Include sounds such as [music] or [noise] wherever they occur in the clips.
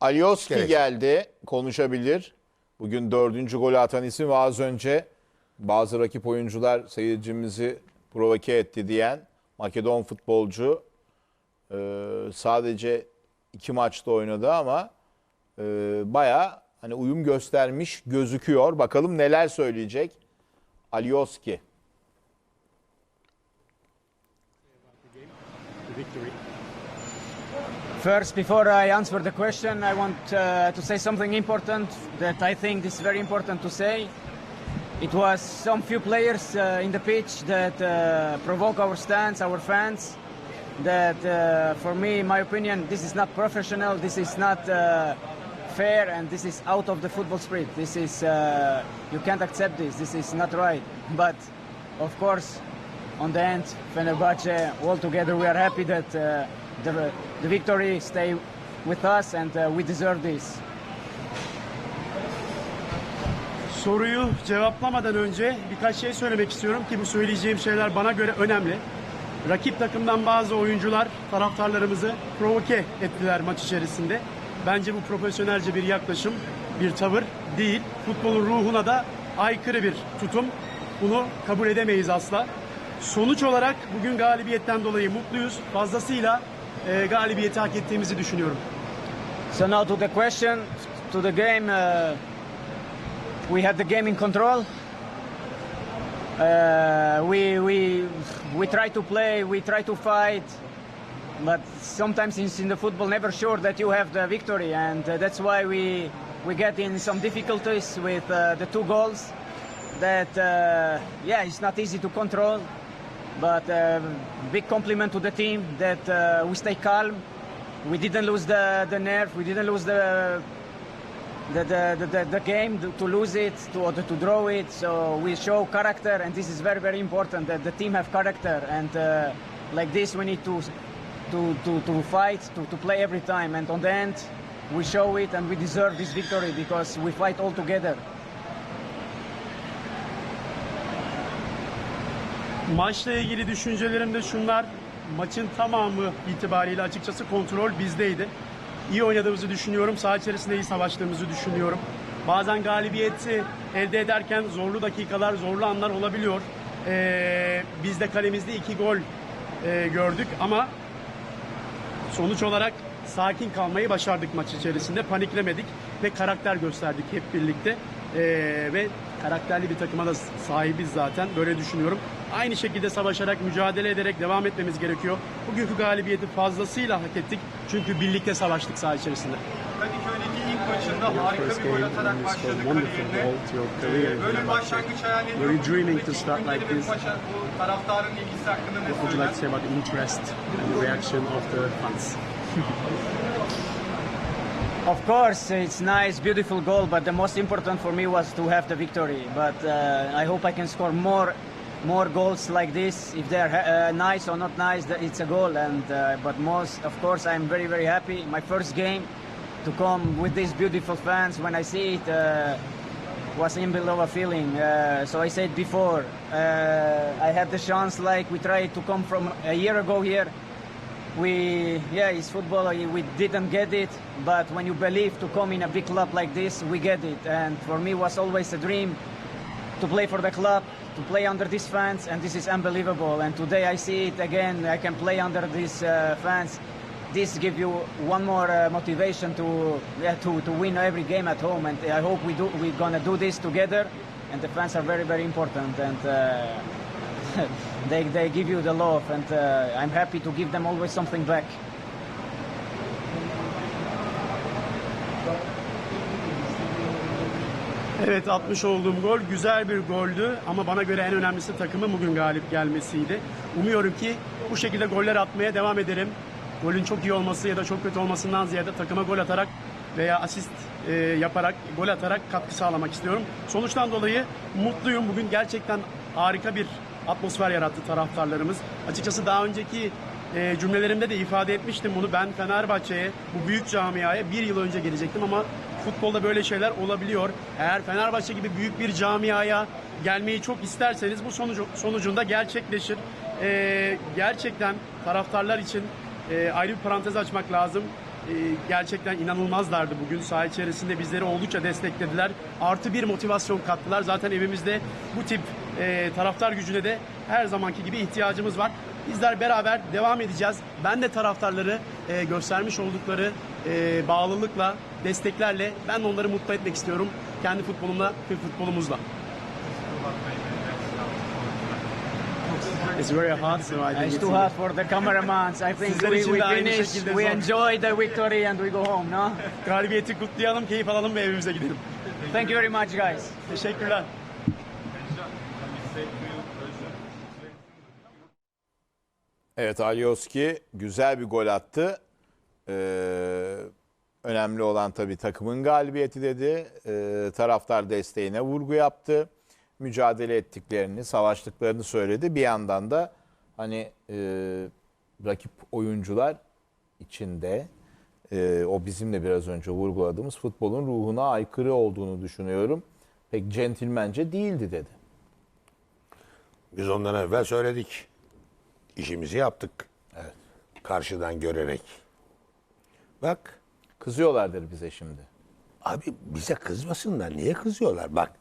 Alioski Gerek. geldi. Konuşabilir. Bugün dördüncü golü atan isim ve az önce bazı rakip oyuncular seyircimizi provoke etti diyen Makedon futbolcu e, sadece iki maçta oynadı ama e, baya hani uyum göstermiş gözüküyor. Bakalım neler söyleyecek Alioski. First, before I answer the question, I want uh, to say something important that I think is very important to say. It was some few players uh, in the pitch that uh, provoke our stands, our fans. That, uh, for me, in my opinion, this is not professional. This is not uh, fair, and this is out of the football spirit. This is uh, you can't accept this. This is not right. [laughs] But, of course, on the end, Fenerbahce, all together, we are happy that the, the victory stay with us, and uh, we deserve this. Soruyu cevaplamadan önce birkaç şey söylemek istiyorum ki bu söyleyeceğim şeyler bana göre önemli. Rakip takımdan bazı oyuncular taraftarlarımızı provoke ettiler maç içerisinde. Bence bu profesyonelce bir yaklaşım, bir tavır değil. Futbolun ruhuna da aykırı bir tutum. Bunu kabul edemeyiz asla. Sonuç olarak bugün galibiyetten dolayı mutluyuz. Fazlasıyla e, galibiyeti hak ettiğimizi düşünüyorum. So now to the question, to the game. Uh, we had the game in control. Uh, we we we try to play, we try to fight, but sometimes in, in the football, never sure that you have the victory, and uh, that's why we we get in some difficulties with uh, the two goals. That uh, yeah, it's not easy to control, but uh, big compliment to the team that uh, we stay calm. We didn't lose the the nerve. We didn't lose the the, the, the, the, game to, lose it, to, to draw it. So we show character, and this is very, very important that the team have character. And uh, like this, we need to, to, to, to fight, to, to play every time. And on the end, we show it, and we deserve this victory because we fight all together. Maçla ilgili düşüncelerim de şunlar. Maçın tamamı itibariyle açıkçası kontrol bizdeydi. İyi oynadığımızı düşünüyorum. Saha içerisinde iyi savaştığımızı düşünüyorum. Bazen galibiyeti elde ederken zorlu dakikalar, zorlu anlar olabiliyor. Ee, biz de kalemizde iki gol e, gördük ama sonuç olarak sakin kalmayı başardık maç içerisinde. Paniklemedik ve karakter gösterdik hep birlikte. Ee, ve karakterli bir takıma da sahibiz zaten. Böyle düşünüyorum. Aynı şekilde savaşarak, mücadele ederek devam etmemiz gerekiyor. Bugünkü galibiyeti fazlasıyla hak ettik. Çünkü birlikte savaştık saha içerisinde. Kadıköy'deki ilk maçında harika bir gol atarak başladı kariyerine. Böyle bir başlangıç hayal ediyor Were you dreaming to start like this? maça- bu taraftarın ilgisi hakkında ne What would you like to söyler? say about the interest and the reaction of the fans? [laughs] Of course, it's nice, beautiful goal, but the most important for me was to have the victory. But uh, I hope I can score more, more goals like this. If they're uh, nice or not nice, it's a goal. And uh, but most, of course, I'm very, very happy. My first game to come with these beautiful fans. When I see it, uh, was a feeling. Uh, so I said before, uh, I had the chance, like we tried to come from a year ago here we yeah it's football uh, we didn't get it but when you believe to come in a big club like this we get it. And for me was always a dream to play for the club to play under these fans and this is unbelievable. And today i see it again i can play under these uh, fans. This give you one more uh, motivation to yeah, to, to win every game at home. And i hope we do we're gonna do this together. And the fans are very very important. And uh, [laughs] they, they give you the love and uh, I'm happy to give them always something back. Evet atmış olduğum gol güzel bir goldü ama bana göre en önemlisi takımın bugün galip gelmesiydi. Umuyorum ki bu şekilde goller atmaya devam ederim. Golün çok iyi olması ya da çok kötü olmasından ziyade takıma gol atarak veya asist e, yaparak, gol atarak katkı sağlamak istiyorum. Sonuçtan dolayı mutluyum. Bugün gerçekten harika bir atmosfer yarattı taraftarlarımız. Açıkçası daha önceki e, cümlelerimde de ifade etmiştim bunu. Ben Fenerbahçe'ye, bu büyük camiaya bir yıl önce gelecektim ama futbolda böyle şeyler olabiliyor. Eğer Fenerbahçe gibi büyük bir camiaya gelmeyi çok isterseniz bu sonucu, sonucunda gerçekleşir. E, gerçekten taraftarlar için e, ayrı bir parantez açmak lazım. gerçekten inanılmazlardı bugün. Saha içerisinde bizleri oldukça desteklediler. Artı bir motivasyon kattılar. Zaten evimizde bu tip e, taraftar gücüne de her zamanki gibi ihtiyacımız var. Bizler beraber devam edeceğiz. Ben de taraftarları e, göstermiş oldukları e, bağlılıkla, desteklerle ben de onları mutlu etmek istiyorum. Kendi futbolumla ve futbolumuzla. It's very hot, so I think It's too hot for the cameramans. I think Sizler we, için we de aynı finish, şekilde we zor. enjoy the victory and we go home, no? Galibiyeti kutlayalım, keyif alalım ve evimize gidelim. Thank you very much, guys. Teşekkürler. Evet Alioski güzel bir gol attı. Ee, önemli olan tabii takımın galibiyeti dedi. Ee, taraftar desteğine vurgu yaptı. Mücadele ettiklerini, savaştıklarını söyledi. Bir yandan da hani e, rakip oyuncular içinde e, o bizim de biraz önce vurguladığımız futbolun ruhuna aykırı olduğunu düşünüyorum. Pek centilmence değildi dedi. Biz ondan evvel söyledik. İşimizi yaptık. Evet. Karşıdan görerek. Bak Kızıyorlardır bize şimdi. abi bize kızmasınlar. Niye kızıyorlar? Bak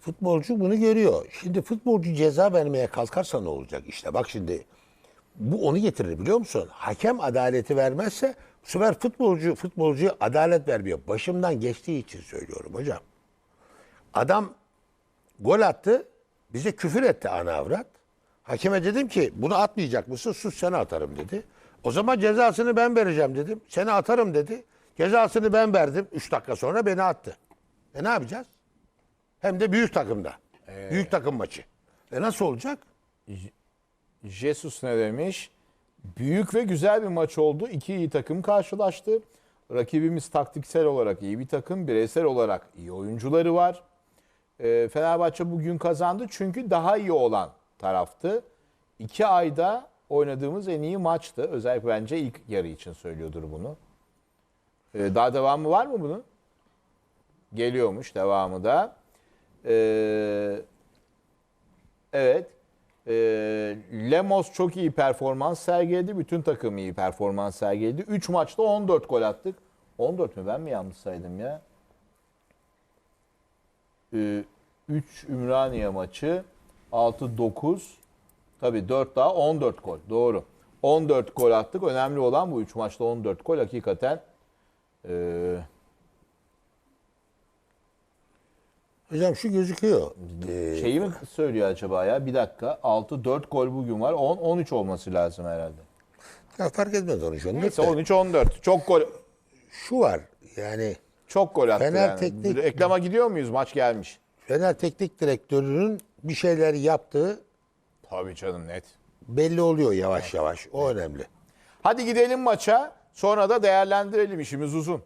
futbolcu bunu görüyor. Şimdi futbolcu ceza vermeye kalkarsa ne olacak? İşte bak şimdi bu onu getirir biliyor musun? Hakem adaleti vermezse bu sefer futbolcu futbolcuya adalet vermiyor. Başımdan geçtiği için söylüyorum hocam. Adam gol attı. Bize küfür etti ana avrat. Hakeme dedim ki bunu atmayacak mısın? Sus seni atarım dedi. O zaman cezasını ben vereceğim dedim. Seni atarım dedi. Cezasını ben verdim. 3 dakika sonra beni attı. E ne yapacağız? Hem de büyük takımda. Büyük takım maçı. E nasıl olacak? Jesus ne demiş? Büyük ve güzel bir maç oldu. İki iyi takım karşılaştı. Rakibimiz taktiksel olarak iyi bir takım, bireysel olarak iyi oyuncuları var. Ee, Fenerbahçe bugün kazandı çünkü daha iyi olan taraftı. İki ayda oynadığımız en iyi maçtı. Özellikle bence ilk yarı için söylüyordur bunu. Ee, daha devamı var mı bunun? Geliyormuş devamı da. Ee, Evet. Ee, Lemos çok iyi performans sergiledi. Bütün takım iyi performans sergiledi. 3 maçta 14 gol attık. 14 mü? Ben mi yanlış saydım ya? 3 Ümraniye maçı. 6-9. Tabii 4 daha 14 gol. Doğru. 14 gol attık. Önemli olan bu 3 maçta 14 gol. Hakikaten ee, Hocam şu gözüküyor. Ee, şeyi mi söylüyor acaba ya? Bir dakika. 6-4 gol bugün var. 10-13 olması lazım herhalde. ya fark etmez onu şu anda. Neyse 13-14. Çok gol Şu var yani çok gol attı Fener yani. teknik- Reklama gidiyor muyuz? Maç gelmiş. Fener Teknik Direktörü'nün bir şeyler yaptığı Tabii canım net. belli oluyor yavaş yavaş. O önemli. Hadi gidelim maça. Sonra da değerlendirelim. İşimiz uzun.